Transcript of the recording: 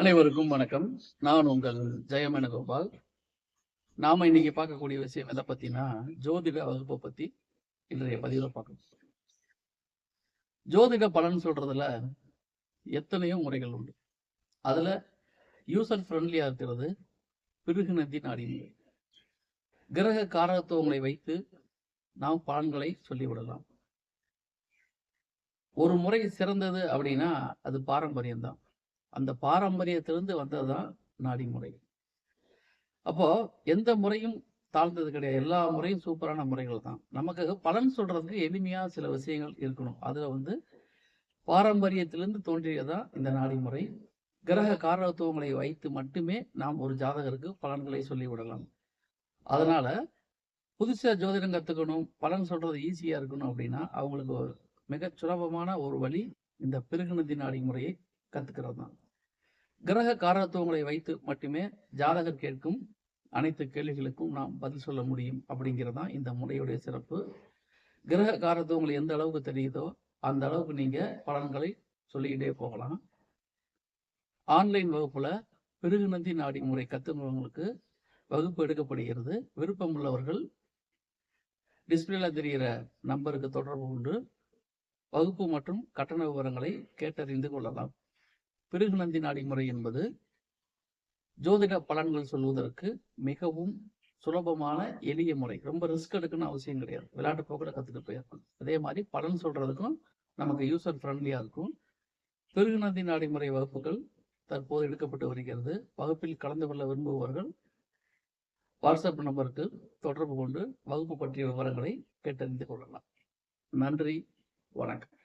அனைவருக்கும் வணக்கம். நான் உங்கள் ஜெயமேனகோபால். நாம இன்னைக்கு பார்க்கக்கூடிய விஷயம் எதை பத்தினா ஜோதிட வகுப்பை பத்தி இன்றைய பதிவில் பார்க்கணும். ஜோதிட பலன் சொல்றதுல எத்தனையோ முறைகள் உண்டு. அதுல யூசர் ஃப்ரெண்ட்லியா இருக்கிறது பிருகுநந்தி நாடி கிரக காரகத்துவங்களை வைத்து நாம் பலன்களை சொல்லிவிடலாம். ஒரு முறை சிறந்தது அப்படின்னா அது பாரம்பரியம்தான். அந்த பாரம்பரியத்திலிருந்து வந்ததுதான் நாடி முறை அப்போ எந்த முறையும் தாழ்ந்தது கிடையாது. எல்லா முறையும் சூப்பரான முறைகள் தான். நமக்கு பலன் சொல்றதுக்கு எளிமையா சில விஷயங்கள் இருக்கணும். அதுல வந்து பாரம்பரியத்திலிருந்து தோன்றியதான் இந்த நாடி முறை கிரக காரணத்துவங்களை வைத்து மட்டுமே நாம் ஒரு ஜாதகருக்கு பலன்களை சொல்லிவிடலாம். அதனால புதுசாக ஜோதிடம் கற்றுக்கணும் பலன் சொல்றது ஈஸியாக இருக்கணும் அப்படின்னா அவங்களுக்கு ஒரு மிகச் சுலபமான ஒரு வழி இந்த பிருகுநந்தி நாடி முறையை கத்துக்கிறது தான். கிரக காரத்துவங்களை வைத்து மட்டுமே ஜாதகர் கேட்கும் அனைத்து கேள்விகளுக்கும் நாம் பதில் சொல்ல முடியும் அப்படிங்கிறது தான் இந்த முறையுடைய சிறப்பு. கிரக காரத்துவங்கள் எந்த அளவுக்கு தெரியுதோ அந்த அளவுக்கு நீங்க பலன்களை சொல்லிக்கிட்டே போகலாம். ஆன்லைன் வகுப்புல பிருகுநந்தி நாடி முறை கத்துக்கிறவங்களுக்கு வகுப்பு எடுக்கப்படுகிறது. விருப்பம் உள்ளவர்கள் டிஸ்பிளேல தெரிகிற நம்பருக்கு தொடர்பு கொண்டு வகுப்பு மற்றும் கட்டண விவரங்களை கேட்டறிந்து கொள்ளலாம். பிருகுநந்தி நாடி என்பது ஜோதிட பலன்கள் சொல்வதற்கு மிகவும் சுலபமான எளிய முறை. ரொம்ப ரிஸ்க் எடுக்கணும்னு அவசியம் கிடையாது. விளையாட்டு போக்கில் கற்றுட்டு போயிருக்கணும். அதே மாதிரி பலன் சொல்றதுக்கும் நமக்கு யூசர் ஃப்ரெண்ட்லியாக இருக்கும். பிருகுநந்தி நாடி வகுப்புகள் தற்போது எடுக்கப்பட்டு வருகிறது. வகுப்பில் கலந்து கொள்ள விரும்புபவர்கள் வாட்ஸ்அப் நம்பருக்கு தொடர்பு கொண்டு வகுப்பு பற்றிய விவரங்களை கேட்டறிந்து கொள்ளலாம். நன்றி. வணக்கம்.